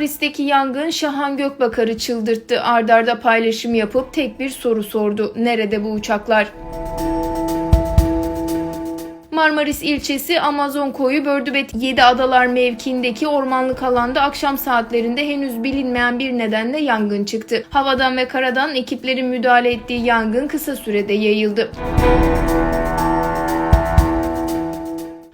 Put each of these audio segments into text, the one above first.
Marmaris'teki yangın Şahan Gökbakar'ı çıldırttı. Ardarda paylaşım yapıp tek bir soru sordu. Nerede bu uçaklar? Marmaris ilçesi Amazon koyu Bördübet 7 Adalar mevkiindeki ormanlık alanda akşam saatlerinde henüz bilinmeyen bir nedenle yangın çıktı. Havadan ve karadan ekiplerin müdahale ettiği yangın kısa sürede yayıldı.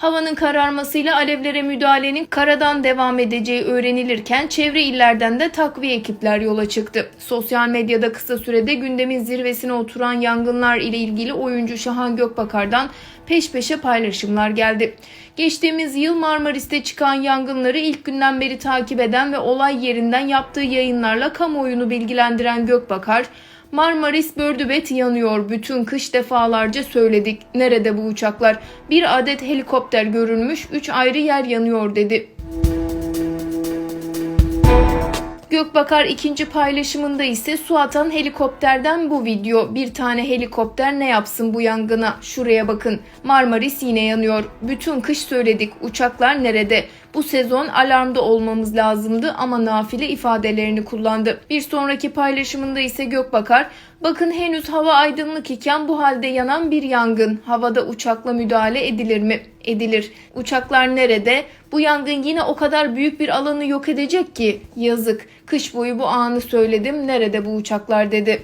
Havanın kararmasıyla alevlere müdahalenin karadan devam edeceği öğrenilirken çevre illerden de takviye ekipler yola çıktı. Sosyal medyada kısa sürede gündemin zirvesine oturan yangınlar ile ilgili oyuncu Şahan Gökbakar'dan peş peşe paylaşımlar geldi. Geçtiğimiz yıl Marmaris'te çıkan yangınları ilk günden beri takip eden ve olay yerinden yaptığı yayınlarla kamuoyunu bilgilendiren Gökbakar, Marmaris Bördübet yanıyor. Bütün kış defalarca söyledik. Nerede bu uçaklar? Bir adet helikopter görülmüş, üç ayrı yer yanıyor dedi. Gökbakar ikinci paylaşımında ise su atan helikopterden bu video. Bir tane helikopter ne yapsın bu yangına? Şuraya bakın. Marmaris yine yanıyor. Bütün kış söyledik. Uçaklar nerede? Bu sezon alarmda olmamız lazımdı ama nafile ifadelerini kullandı. Bir sonraki paylaşımında ise Gökbakar, bakın henüz hava aydınlık iken bu halde yanan bir yangın. Havada uçakla müdahale edilir mi? Edilir. Uçaklar nerede? Bu yangın yine o kadar büyük bir alanı yok edecek ki. Yazık. Kış boyu bu anı söyledim. Nerede bu uçaklar dedi.